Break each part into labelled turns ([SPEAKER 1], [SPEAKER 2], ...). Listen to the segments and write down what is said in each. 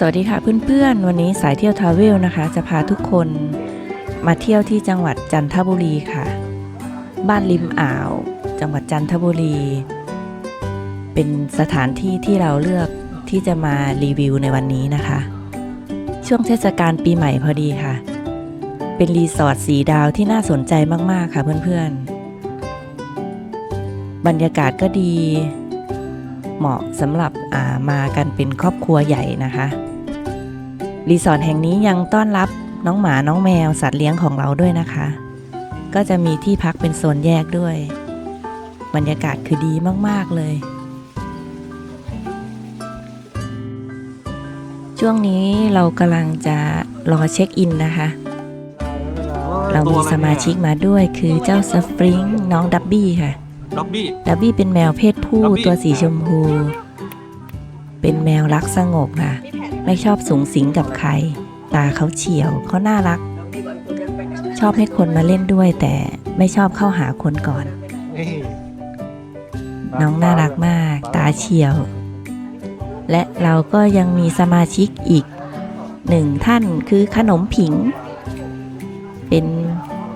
[SPEAKER 1] สวัสดีค่ะเพื่อนๆ วันนี้สายเที่ยวทราเวลนะคะ จะพาทุกคนมาเที่ยวที่จังหวัดจันทบุรีค่ะ บ้านริมอ่าว จังหวัดจันทบุรี เป็นสถานที่ที่เราเลือกที่จะมารีวิวในวันนี้นะคะ ช่วงเทศกาลปีใหม่พอดีค่ะ เป็นรีสอร์ทสีดาวที่น่าสนใจมากๆค่ะเพื่อนๆ บรรยากาศก็ดีเหมาะสำหรับอ่ามากันเป็นครอบครัวใหญ่นะคะ รีสอร์ทแห่งนี้ยังต้อนรับน้องหมาน้องแมวสัตว์เลี้ยงของเราด้วยนะคะ ก็จะมีที่พักเป็นโซนแยกด้วย บรรยากาศคือดีมาก ๆ เลย ช่วงนี้เรากำลังจะรอเช็คอินนะคะ เรามีสมาชิกมาด้วยคือเจ้าสปริงน้องดับบี้ค่ะ
[SPEAKER 2] ด็อบบี้
[SPEAKER 1] ดับบี้เป็นแมวเพศผู้
[SPEAKER 2] ดับบี้
[SPEAKER 1] ตัวสีชมพู เป็นแมวรักสงบค่ะ ไม่ชอบสูงสิงกับใคร ตาเขาเฉียวเขาน่ารัก ชอบให้คนมาเล่นด้วย แต่ไม่ชอบเข้าหาคนก่อน
[SPEAKER 2] นี่
[SPEAKER 1] น้องน่ารักมาก ตาเฉียว และเราก็ยังมีสมาชิกอีกหนึ่งท่านคือขนมผิง เป็น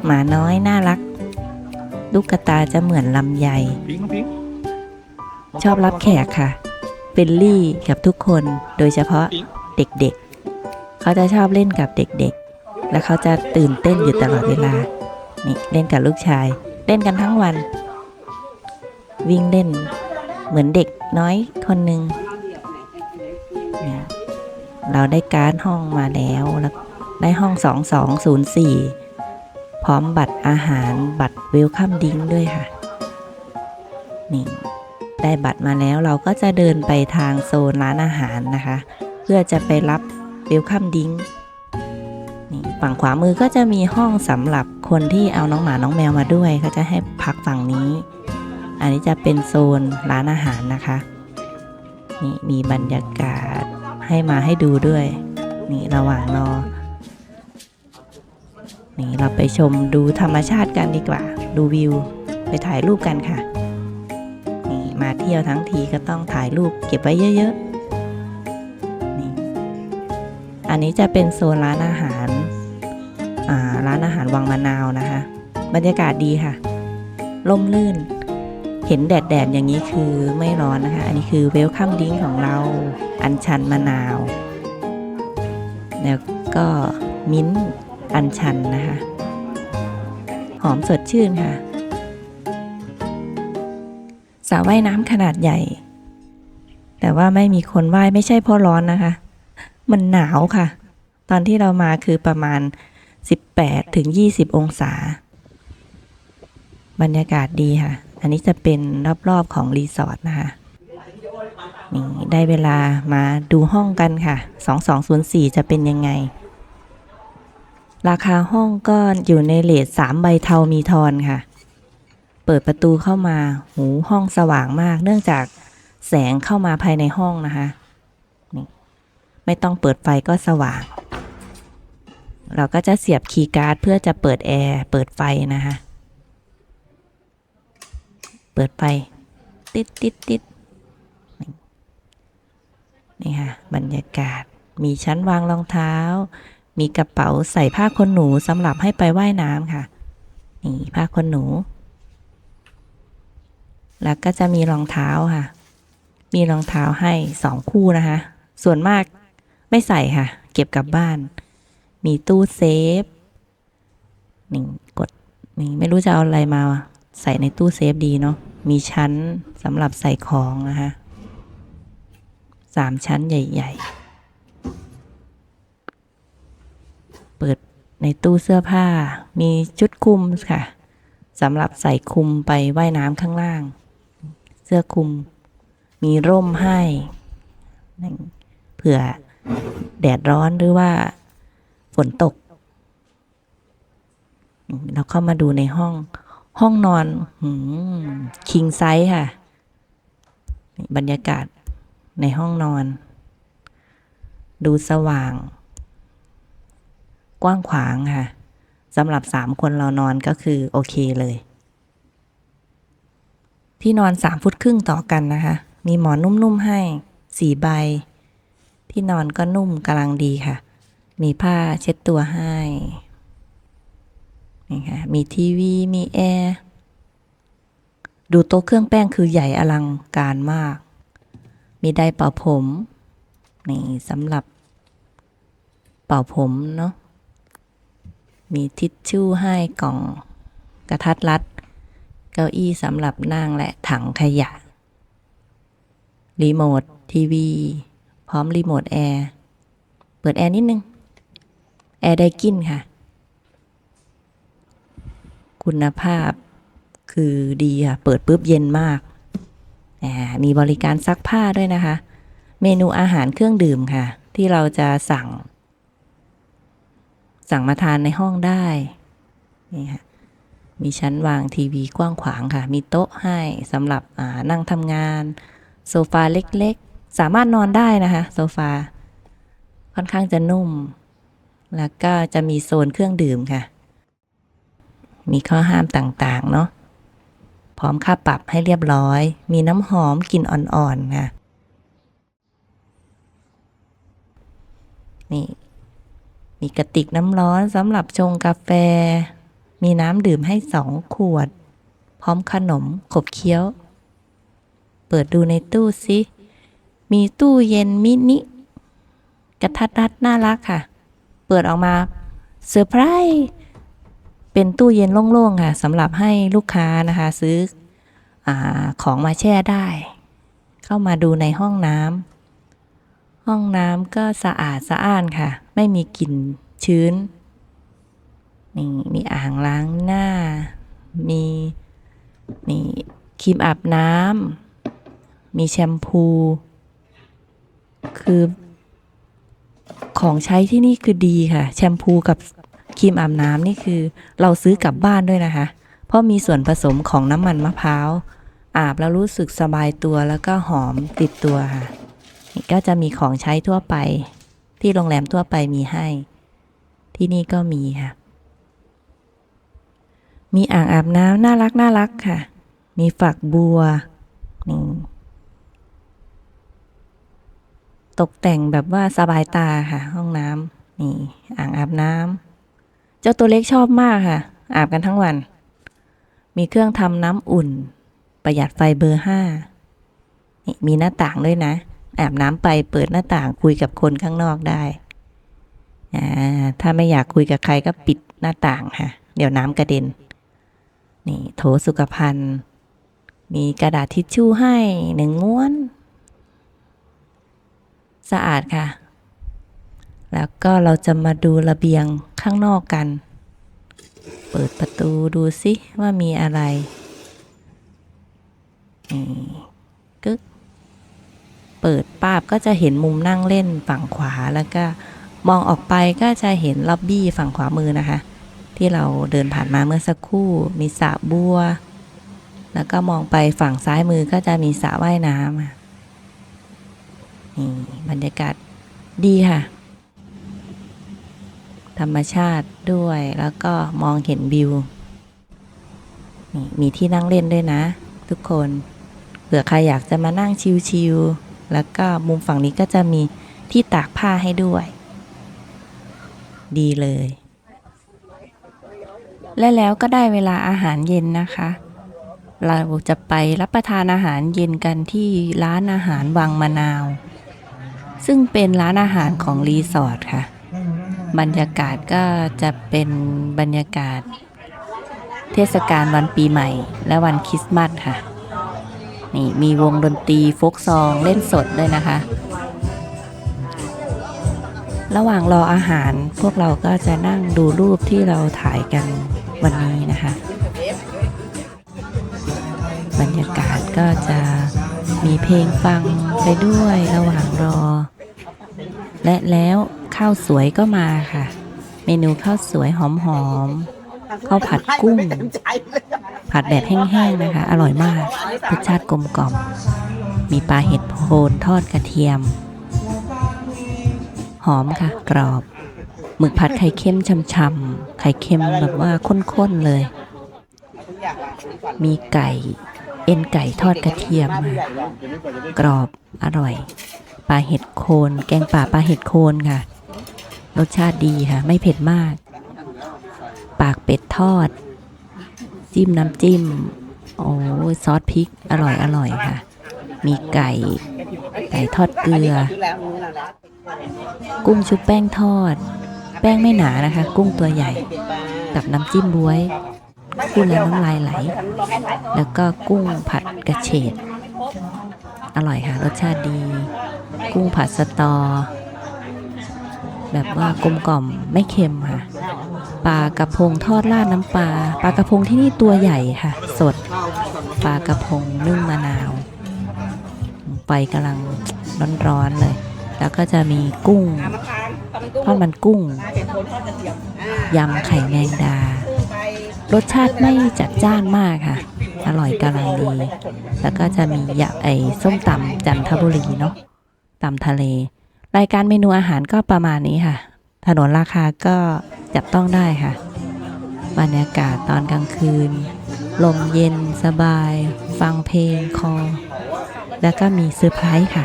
[SPEAKER 1] หมาน้อยน่ารัก ลูกกระตาจะเหมือนลำไย
[SPEAKER 2] พิงค์พิงค์
[SPEAKER 1] ชอบรับแขกค่ะเป็นลี่กับทุกคนโดยเฉพาะ เด็กๆ เขาจะชอบเล่นกับเด็กๆ และเขาจะตื่นเต้นอยู่ตลอดเวลา นี่เล่นกับลูกชาย เล่นกันทั้งวัน วิ่งเล่นเหมือนเด็กน้อยคนหนึ่งเนี่ยเราได้การ์ดห้องมาแล้วแล้วได้ห้อง 2204 พร้อมบัตรอาหารบัตรเวลคัมดิ้งด้วยค่ะ นี่ได้บัตรมาแล้วเราก็จะเดินไปทางโซนร้านอาหารนะคะ เพื่อจะไปรับเวลคัมดิ้งนี่ฝั่งขวามือก็จะมีห้องสำหรับคนที่เอาน้องหมาน้องแมวมาด้วยเขาจะให้พักฝั่งนี้ อันนี้จะเป็นโซนร้านอาหารนะคะนี่มีบรรยากาศให้มาให้ดูด้วย นี่ระหว่างรอนี่เราไปชมดูธรรมชาติกันดีกว่า ดูวิว ไปถ่ายรูปกันค่ะ นี่มาเที่ยวทั้งทีก็ต้องถ่ายรูปเก็บไว้เยอะ ๆ อันนี้จะเป็นโซนร้านอาหารร้านอาหารวังมะนาวนะคะ บรรยากาศดีค่ะร่มรื่น เห็นแดดแดดอย่างนี้คือไม่ร้อนนะคะ อันนี้คือเวลคัมดิ้งของเรา อันชันมะนาว แล้วก็มิ้นท์อันชันนะคะ หอมสดชื่นค่ะสระว่ายน้ำขนาดใหญ่ แต่ว่าไม่มีคนว่ายไม่ใช่เพราะร้อนนะคะ มันหนาวค่ะ ตอนที่เรามาคือประมาณ 18ถึง20 องศา บรรยากาศดีค่ะ อันนี้จะเป็นรอบๆของรีสอร์ทนะคะนี่ได้เวลามาดูห้องกันค่ะ 2204 จะเป็นยังไง ราคาห้องก็อยู่ในเลท3ใบเทามีทอนค่ะ เปิดประตูเข้ามา หูห้องสว่างมาก เนื่องจากแสงเข้ามาภายในห้องนะคะ ไม่ต้องเปิดไฟก็สว่าง เราก็จะเสียบคีย์การ์ดเพื่อจะเปิดแอร์เปิดไฟนะคะเปิดไฟติดติดติดนี่นี่ค่ะบรรยากาศมีชั้นวางรองเท้า มีกระเป๋าใส่ผ้าขนหนูสำหรับให้ไปว่ายน้ำค่ะนี่ผ้าขนหนู แล้วก็จะมีรองเท้าค่ะ มีรองเท้าให้สองคู่นะคะ ส่วนมาก ไม่ใส่ค่ะ เก็บกลับบ้าน มีตู้เซฟนี่กดนี่ไม่รู้จะเอาอะไรมา ใส่ในตู้เซฟดีเนาะมีชั้นสำหรับใส่ของนะคะสามชั้นใหญ่ ๆ เปิดในตู้เสื้อผ้า มีชุดคลุมค่ะสำหรับใส่คลุมไปว่ายน้ำข้างล่าง เสื้อคลุม มีร่มให้นี่เผื่อ แดดร้อนหรือว่าฝนตก เราเข้ามาดูในห้อง ห้องนอนคิงไซส์ค่ะ บรรยากาศในห้องนอน ดูสว่าง กว้างขวางค่ะสำหรับสามคนเรานอนก็คือโอเคเลย ที่นอนสามฟุตครึ่งต่อกันนะคะ มีหมอนนุ่มๆให้สี่ใบ ที่นอนก็นุ่มกำลังดีค่ะ มีผ้าเช็ดตัวให้นี่ค่ะมีทีวีมีแอร์ดูโต๊ะเครื่องแป้งคือใหญ่อลังการมาก มีไดเป่าผมนี่สำหรับ เป่าผมเนาะ มีทิชชู่ให้กล่องกระทัดรัด เก้าอี้สำหรับนั่งและถังขยะ รีโมททีวี พร้อมรีโมทแอร์ เปิดแอร์นิดนึง แอร์ไดกินค่ะ คุณภาพคือดีค่ะ เปิดปุ๊บเย็นมากอ่ามีบริการซักผ้าด้วยนะคะ เมนูอาหารเครื่องดื่มค่ะ ที่เราจะสั่ง สั่งมาทานในห้องได้ นี่ค่ะ มีชั้นวางทีวีกว้างขวางค่ะ มีโต๊ะให้สำหรับนั่งทำงาน โซฟาเล็กๆ สามารถนอนได้นะคะโซฟา ค่อนข้างจะนุ่ม แล้วก็จะมีโซนเครื่องดื่มค่ะ มีข้อห้ามต่างๆ เนาะพร้อมค่าปรับให้เรียบร้อย มีน้ำหอมกลิ่นอ่อนๆค่ะนี่มีกระติกน้ำร้อนสำหรับชงกาแฟ มีน้ำดื่มให้สองขวด พร้อมขนมขบเคี้ยว เปิดดูในตู้สิ มีตู้เย็นมินิกระทัดรัดน่ารักค่ะ เปิดออกมาเซอร์ไพรส์เป็นตู้เย็นโล่งๆค่ะสำหรับให้ลูกค้านะคะซื้ออของมาแช่ได้ เข้ามาดูในห้องน้ำห้องน้ำก็สะอาดสะอ้านค่ะ ไม่มีกลิ่นชื้นนี่มีอ่างล้างหน้า มีนี่ครีมอาบน้ำมีแชมพู คือของใช้ที่นี่คือดีค่ะ แชมพูกับครีมอาบน้ำนี่คือ เราซื้อกลับบ้านด้วยนะคะ เพราะมีส่วนผสมของน้ำมันมะพร้าวอาบแล้วรู้สึกสบายตัวแล้วก็หอมติดตัวค่ะนี่ก็จะมีของใช้ทั่วไป ที่โรงแรมทั่วไปมีให้ ที่นี่ก็มีค่ะ มีอ่างอาบน้ำน่ารักน่ารักค่ะ มีฝักบัวนี่ ตกแต่งแบบว่าสบายตาค่ะ ห้องน้ำนี่อ่างอาบน้ำเจ้าตัวเล็กชอบมากค่ะ อาบกันทั้งวัน มีเครื่องทำน้ำอุ่น ประหยัดไฟเบอร์ห้านี่มีหน้าต่างด้วยนะอาบน้ำไปเปิดหน้าต่างคุยกับคนข้างนอกได้อ่าถ้าไม่อยากคุยกับใครก็ปิดหน้าต่างค่ะ เดี๋ยวน้ำกระเด็น นี่โถสุขภัณฑ์ มีกระดาษทิชชู่ให้หนึ่งม้วน สะอาดค่ะ แล้วก็เราจะมาดูระเบียงข้างนอกกัน เปิดประตูดูสิว่ามีอะไรนี่กึก เปิดป้าบก็จะเห็นมุมนั่งเล่นฝั่งขวาแล้วก็มองออกไปก็จะเห็นล็อบบี้ฝั่งขวามือนะคะ ที่เราเดินผ่านมาเมื่อสักครู่มีสระบัว แล้วก็มองไปฝั่งซ้ายมือก็จะมีสระว่ายน้ำ นี่บรรยากาศดีค่ะ ธรรมชาติด้วยแล้วก็มองเห็นวิวนี่มีที่นั่งเล่นด้วยนะ ทุกคนเผื่อใครอยากจะมานั่งชิลๆแล้วก็มุมฝั่งนี้ก็จะมีที่ตากผ้าให้ด้วย ดีเลย และแล้วก็ได้เวลาอาหารเย็นนะคะ เราจะไปรับประทานอาหารเย็นกันที่ร้านอาหารวังมะนาว ซึ่งเป็นร้านอาหารของรีสอร์ทค่ะ บรรยากาศก็จะเป็นบรรยากาศ เทศกาลวันปีใหม่ และวันคริสต์มาสค่ะ นี่มีวงดนตรีโฟกซองเล่นสดด้วยนะคะ ระหว่างรออาหารพวกเราก็จะนั่งดูรูปที่เราถ่ายกันวันนี้นะคะ บรรยากาศก็จะมีเพลงฟังไปด้วยระหว่างรอ และแล้วข้าวสวยก็มาค่ะ เมนูข้าวสวยหอมๆข้าวผัดกุ้ง ผัดแบบแห้งๆนะคะ อร่อยมากรสชาติกลมกล่อม มีปลาเห็ดโคนทอดกระเทียม หอมค่ะ กรอบหมึกผัดไข่เค็มช่ำๆไข่เค็มแบบว่าข้นๆเลย มีไก่ เอ็นไก่ทอดกระเทียมค่ะกรอบอร่อย ลาเห็ดโคน แกงป่าปลาเห็ดโคนค่ะ รสชาติดีค่ะ ไม่เผ็ดมาก ปากเป็ดทอด จิ้มน้ำจิ้ม โอ้ซอสพริกอร่อยอร่อยค่ะ มีไก่ ไก่ทอดเกลือ กุ้งชุบแป้งทอด แป้งไม่หนานะคะ กุ้งตัวใหญ่ กับน้ำจิ้มบวยพูดแล้วน้ำลายไหล แล้วก็กุ้งผัดกระเฉด อร่อยค่ะ รสชาติดี กุ้งผัดสตอ แบบว่ากลมกล่อมไม่เค็มค่ะปลากระพงทอดราดน้ำปลาปลากระพงที่นี่ตัวใหญ่ค่ะ สดปลากระพงนึ่งมะนาวไฟกำลังร้อนๆเลย แล้วก็จะมีกุ้งทอดมันกุ้งยำไข่แมงดา รสชาติไม่จัดจ้านมากค่ะ อร่อยกำลังดี แล้วก็จะมียำไอ้ส้มตำจันทบุรีเนาะตำทะเล รายการเมนูอาหารก็ประมาณนี้ค่ะ ถนนราคาก็จับต้องได้ค่ะ บรรยากาศตอนกลางคืน ลมเย็นสบาย ฟังเพลงคอ แล้วก็มีเซอร์ไพรส์ค่ะ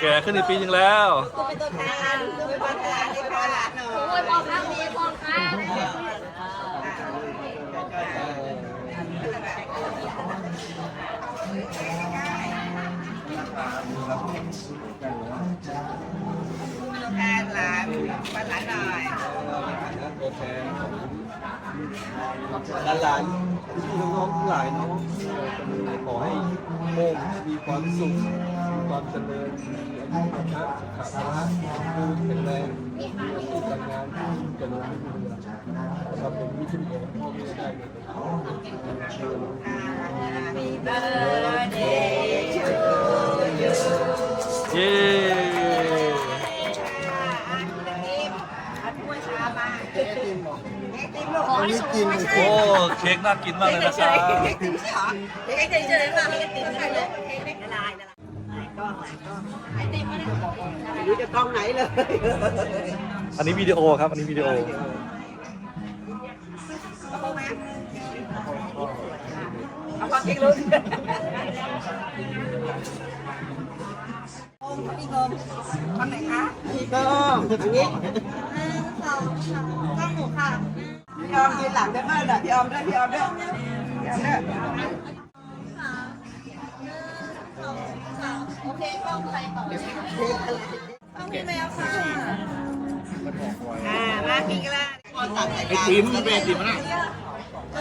[SPEAKER 2] แก่ขึ้นอีกปีหนึงแล้ว
[SPEAKER 3] แทนหลานปันหลานหน่อย
[SPEAKER 4] หลานๆพี่น้องๆทั้งหลายเนาะขอให้โมงมีความสุขมีความเจริญมีอายุวัฒนะสุขภาพดูแข็งแรงมีการงานที่เจริญรุ่งเรืองทำเป็นวิชุมของพ่อแม่ได้เลย
[SPEAKER 3] มีเบอร์เดย์ชู
[SPEAKER 2] เย้
[SPEAKER 3] ถ้วยชามาเค้กติมั
[SPEAKER 4] นนี้กิน
[SPEAKER 2] โอ้เค้กน่ากินมากเลยนะครับ
[SPEAKER 3] เค้กติมใช่เหรอเค้กติมใช่ไหมคะเค้กติมใช่เลยเค้กละลายละลายกล้องหลายกล้องไอติมไม่รู้จะกล้องไหนเลย
[SPEAKER 2] อันนี้วิดีโอครับ อันนี้วิดีโอ
[SPEAKER 3] เอาความจริงลุ้นพี่งมคนไหนคะพี่งอันนี้
[SPEAKER 5] สองสองข้างหมูค่ะ
[SPEAKER 3] พี่ออมยืนหลังได้ไหมล่ะพี่ออมด้วยพี่ออมด้วยพี่ออมด้วย
[SPEAKER 5] โอเคกล้องใครต่อต้องมีแมวค่ะ
[SPEAKER 3] อ่ามากินกันละไอ
[SPEAKER 4] ติมเป็นติมนะ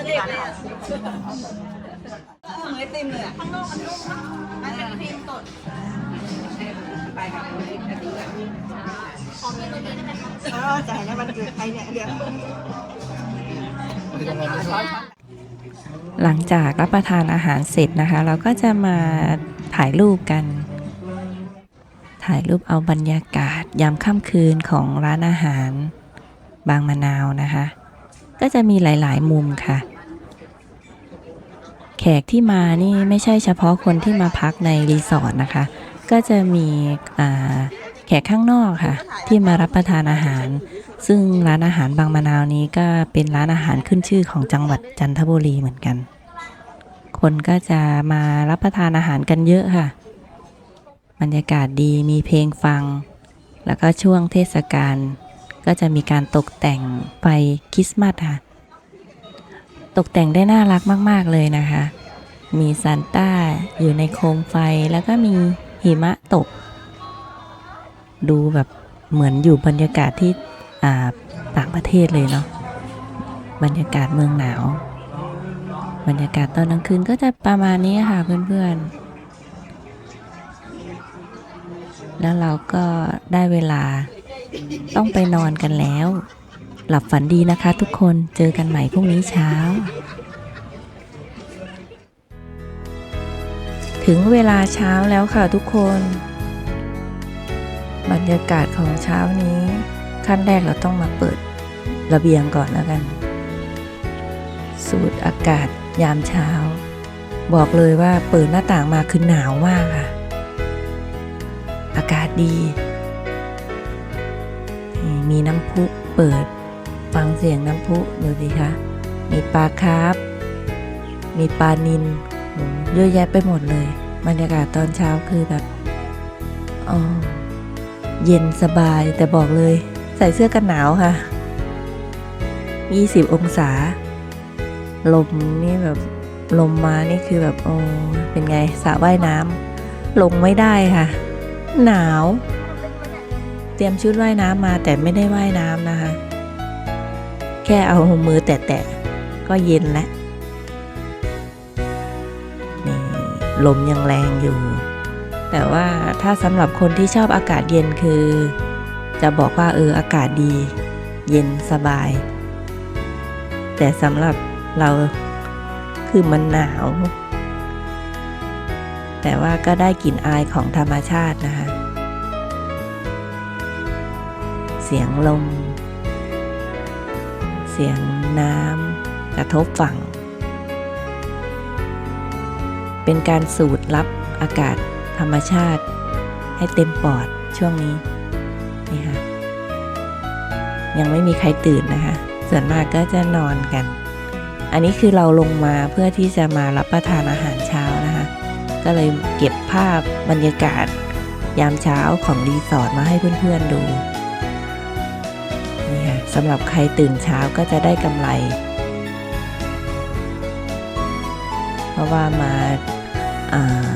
[SPEAKER 5] เด็กเลย
[SPEAKER 3] เหมือนไอติมเลย
[SPEAKER 5] ข้างนอกมันนุ่มนะมันเป็นครีมสด
[SPEAKER 3] ไปกับคนนี้กันดีกว่า
[SPEAKER 5] ของมีตัวนี้ได้ไหมคะ
[SPEAKER 3] เออจะเห็นแล้วมันเกิดใครเนี่ยเดี๋ยว
[SPEAKER 1] หลังจากรับประทานอาหารเสร็จนะคะ เราก็จะมาถ่ายรูปกัน ถ่ายรูปเอาบรรยากาศยามค่ำคืนของร้านอาหารบางมะนาวนะคะ ก็จะมีหลาย ๆ มุมค่ะ แขกที่มานี่ไม่ใช่เฉพาะคนที่มาพักในรีสอร์ทนะคะ ก็จะมีอ่า แขกข้างนอกค่ะ ที่มารับประทานอาหาร ซึ่งร้านอาหารบางมะนาวนี้ก็เป็นร้านอาหารขึ้นชื่อของจังหวัดจันทบุรีเหมือนกัน คนก็จะมารับประทานอาหารกันเยอะค่ะ บรรยากาศดีมีเพลงฟัง แล้วก็ช่วงเทศกาลก็จะมีการตกแต่งไฟคริสต์มาสค่ะ ตกแต่งได้น่ารักมาก ๆ เลยนะคะ มีซานต้าอยู่ในโคมไฟแล้วก็มีหิมะตก ดูแบบเหมือนอยู่บรรยากาศที่อ่าต่างประเทศเลยเนาะบรรยากาศเมืองหนาว บรรยากาศตอนกลางคืนก็จะประมาณนี้ค่ะเพื่อนๆ แล้วเราก็ได้เวลาต้องไปนอนกันแล้ว หลับฝันดีนะคะทุกคนเจอกันใหม่พรุ่งนี้เช้า ถึงเวลาเช้าแล้วค่ะทุกคน บรรยากาศของเช้านี้ ขั้นแรกเราต้องมาเปิดระเบียงก่อนแล้วกัน สูดอากาศยามเช้า บอกเลยว่าเปิดหน้าต่างมาคือหนาวมากค่ะ อากาศดี มีน้ำพุเปิดฟังเสียงน้ำพุดูสิคะมีปลาคาร์ฟมีปลานินเยอะแยะไปหมดเลยบรรยากาศตอนเช้าคือแบบอ๋อ เย็นสบายแต่บอกเลย ใส่เสื้อกันหนาวค่ะ 20 องศา ลมนี่แบบลมมานี่คือแบบโอ้เป็นไงสระว่ายน้ำลงไม่ได้ค่ะ หนาว เตรียมชุดว่ายน้ำมาแต่ไม่ได้ว่ายน้ำนะคะ แค่เอามือแตะๆก็เย็นแล้วนี่ลมยังแรงอยู่ แต่ว่าถ้าสำหรับคนที่ชอบอากาศเย็นคือ จะบอกว่าเอออากาศดี เย็นสบาย แต่สำหรับเราคือมันหนาว แต่ว่าก็ได้กลิ่นอายของธรรมชาตินะคะ เสียงลม เสียงน้ำกระทบฝั่ง เป็นการสูดรับอากาศ ธรรมชาติ ให้เต็มปอดช่วงนี้นี่ค่ะยังไม่มีใครตื่นนะคะ ส่วนมากก็จะนอนกัน อันนี้คือเราลงมาเพื่อที่จะมารับประทานอาหารเช้านะคะ ก็เลยเก็บภาพบรรยากาศ ยามเช้าของรีสอร์ทมาให้เพื่อนๆดูนี่ค่ะสำหรับใครตื่นเช้าก็จะได้กำไร เพราะว่ามาอ่า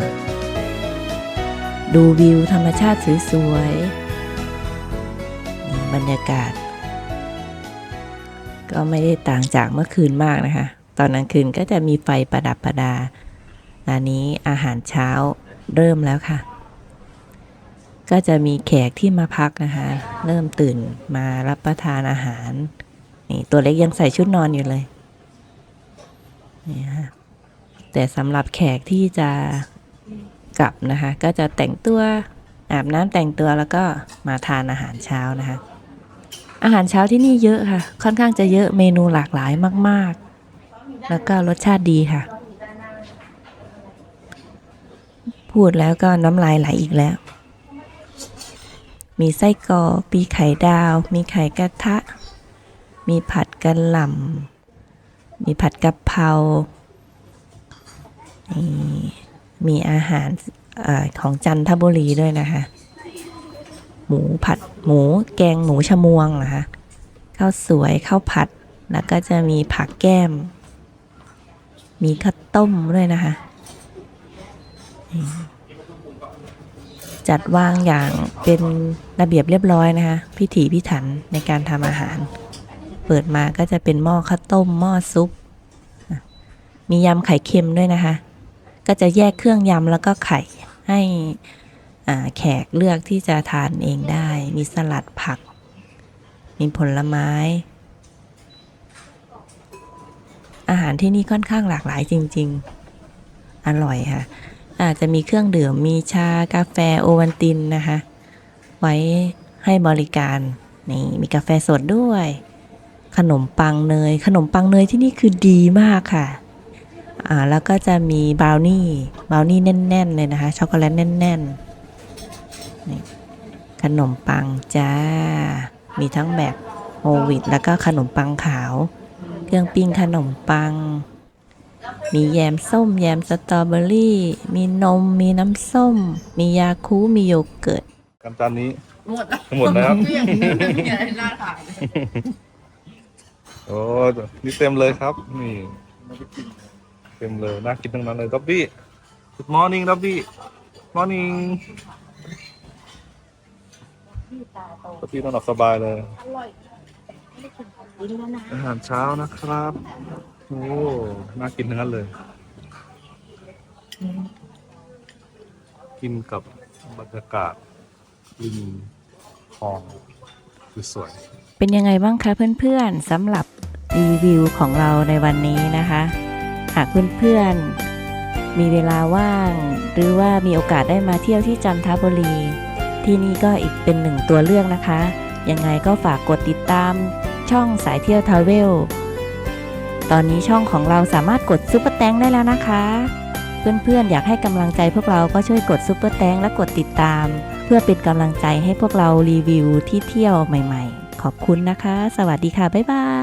[SPEAKER 1] ดูวิวธรรมชาติสวยๆนี่บรรยากาศ ก็ไม่ได้ต่างจากเมื่อคืนมากนะคะ ตอนกลางคืนก็จะมีไฟประดับประดาอันนี้อาหารเช้าเริ่มแล้วค่ะ ก็จะมีแขกที่มาพักนะคะ เริ่มตื่นมารับประทานอาหาร นี่ตัวเล็กยังใส่ชุดนอนอยู่เลยนี่ค่ะแต่สำหรับแขกที่จะ กลับนะคะ ก็จะแต่งตัวอาบน้ำแต่งตัวแล้วก็มาทานอาหารเช้านะคะ อาหารเช้าที่นี่เยอะค่ะ ค่อนข้างจะเยอะเมนูหลากหลายมาก ๆ แล้วก็รสชาติดีค่ะ พูดแล้วก็น้ำลายไหลอีกแล้ว มีไส้กรอกมีไข่ดาว มีไข่กระทะ มีผัดกะหล่ำมีผัดกะเพรานี่ มีอาหารอของจันทบุรีด้วยนะคะ หมูผัดหมูแกงหมูชะมวงนะคะข้าวสวยข้าวผัดแล้วก็จะมีผักแก้ม มีข้าวต้มด้วยนะคะ จัดวางอย่างเป็นระเบียบเรียบร้อยนะคะ พิถีพิถันในการทำอาหาร เปิดมาก็จะเป็นหม้อข้าวต้มหม้อซุป มียำไข่เค็มด้วยนะคะ ก็จะแยกเครื่องยำแล้วก็ไข่ให้แขกเลือกที่จะทานเองได้ มีสลัดผัก มีผลไม้ อาหารที่นี่ค่อนข้างหลากหลายจริง ๆ อร่อยค่ะ อาจจะมีเครื่องดื่ม มีชากาแฟโอวัลตินนะคะ ไว้ให้บริการ นี่ มีกาแฟสดด้วย ขนมปังเนย ขนมปังเนยที่นี่คือดีมากค่ะ อ่าแล้วก็จะมีบราวนี่บราวนี่แน่นๆเลยนะคะช็อกโกแลตแน่นๆนี่ขนมปังจ้า มีทั้งแบบโฮลวิตแล้วก็ขนมปังขาว เครื่องปิ้งขนมปัง มีแยมส้ม แยมสตรอเบอรี่ มีนม มีน้ำส้ม มียาคูมีโยเกิร์ต
[SPEAKER 2] กันจานนี้
[SPEAKER 3] หมดแล้ว
[SPEAKER 2] หมดแล้ว
[SPEAKER 3] เกลี้ยงเลยไม่มีอะไรน่าทานเลย
[SPEAKER 2] โอ้ นี่เต็มเลยครับ นี่เต็มเลยน่ากินทั้งนั้นเลยดับบี้ Good morning ดับบี้ Morning ดับบี้นอนหลับสบายเลยอาหารเช้านะครับ โอ้น่ากินทั้งนั้นเลย กินกับบรรยากาศริมคลองคือสวย
[SPEAKER 1] เป็นยังไงบ้างคะเพื่อนๆสำหรับรีวิวของเราในวันนี้นะคะ หากเพื่อนๆ มีเวลาว่าง หรือว่ามีโอกาสได้มาเที่ยวที่จันทบุรี ที่นี่ก็อีกเป็นหนึ่งตัวเลือกนะคะ ยังไงก็ฝากกดติดตามช่องสายเที่ยวทราเวล ตอนนี้ช่องของเราสามารถกดซุปเปอร์แตงได้แล้วนะคะ เพื่อนๆ อยากให้กำลังใจพวกเราก็ช่วยกดซุปเปอร์แตงและกดติดตาม เพื่อเป็นกำลังใจให้พวกเรารีวิวที่เที่ยวใหม่ ๆ ขอบคุณนะคะ สวัสดีค่ะ บ๊ายบาย